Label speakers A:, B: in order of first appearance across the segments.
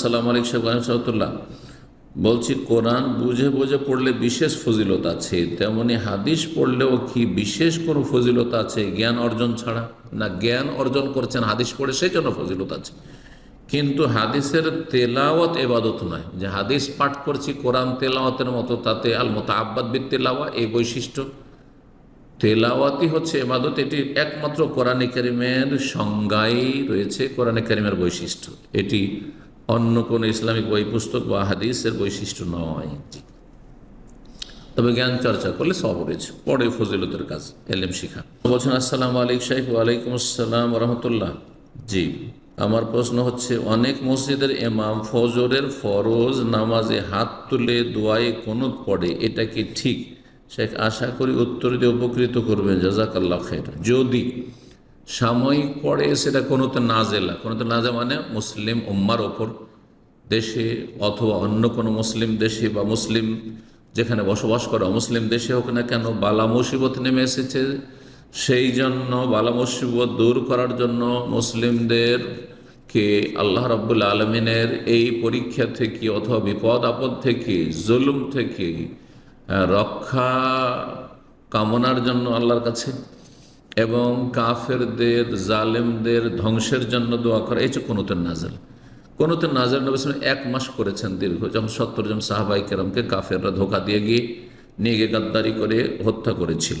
A: আসসালাম আলিক সাহেবুল্লাহ বলছি, কোরআন বুঝে বুঝে পড়লে বিশেষ ফজিলত আছে, তেমনি হাদিস পড়লেও কি বিশেষ কোনো ফজিলত আছে? জ্ঞান অর্জন ছাড়া? না, জ্ঞান অর্জন করছেন, হাদিস পড়ে সেই জন্য ফজিলত আছে। কিন্তু হাদিসের তেলাওয়াত এবাদত নয়। যে হাদিস পাঠ করছি, কোরআন তেলাওয়াতের মতো, তাতে আল মতো আব্বাদ বিদ তেলাওয়া, এই বৈশিষ্ট্য। তেলাওয়াতি হচ্ছে এবাদত, এটি একমাত্র কোরআনে কারিমের সংজ্ঞাই রয়েছে, কোরআনে কারিমের বৈশিষ্ট্য। এটি অন্য কোনো ইসলামিক বই পুস্তক বা হাদিসের বৈশিষ্ট্য নয়। তবে জ্ঞান চর্চা করলে সব রয়েছে পরে ফজিলতের কাজ, এলেম শিখা। বলছেন, আসসালাম আলাইক শাইফ ওয়ালাইকুম আসসালাম রহমতুল্লাহ। জি, আমার প্রশ্ন হচ্ছে, অনেক মসজিদের এমাম ফজরের ফরজ নামাজে হাত তুলে দোয়ায়ে কোনো পড়ে, এটা কি ঠিক? শেখ আশা করি উত্তর দিয়ে উপকৃত করবেন, জাজাকাল্লাহ খের যদি সাময়িক পড়ে, সেটা কোনোতে নাজেলা, কোনোতে নাজে মানে মুসলিম উম্মার ওপর দেশে অথবা অন্য কোনো মুসলিম দেশে বা মুসলিম যেখানে বসবাস করা মুসলিম দেশে হোক না কেন বালা মুসিবত নেমে এসেছে। সেই জন্য বালা মুসিবত দূর করার জন্য মুসলিমদেরকে আল্লাহ রাব্বুল আলমিনের এই পরীক্ষা থেকে অথবা বিপদ আপদ থেকে, জুলুম থেকে রক্ষা কামনার জন্য আল্লাহর কাছে এবং কাফেরদের, জালেমদের ধ্বংসের জন্য দোয়া করা, এই হচ্ছে কোনোতের নাজেল কোনোতের নাজেল নবী এক মাস করেছেন দীর্ঘ, যখন সত্তর জন সাহাবাই কেরামকে কাফেররা ধোকা দিয়ে গিয়ে নিয়ে গিয়ে গাদ্দারি করে হত্যা করেছিল।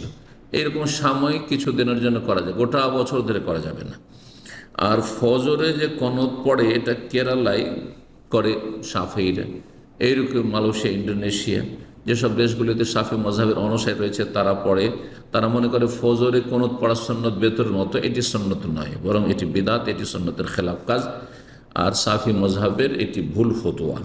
A: এইরকম সাময়িক কিছু দিনের জন্য করা যায়, গোটা বছর ধরে করা যাবে না। আর ফজরে যে কনত পড়ে, এটা কেরালায় করে সাফেইরা। এইরকম মালয়েশিয়া ইন্ডোনেশিয়া যেসব দেশগুলিতে সাফে মজাহের অনসায় রয়েছে, তারা পড়ে। তারা মনে করে ফজরে কোনত পড়া সন্ন্যত বেতরের মতো, এটি সন্ন্যত নয়, বরং এটি বিদাত, এটি সন্ন্যতের খেলাফ কাজ। আর সাফি মজাহের এটি ভুল ফতোয়া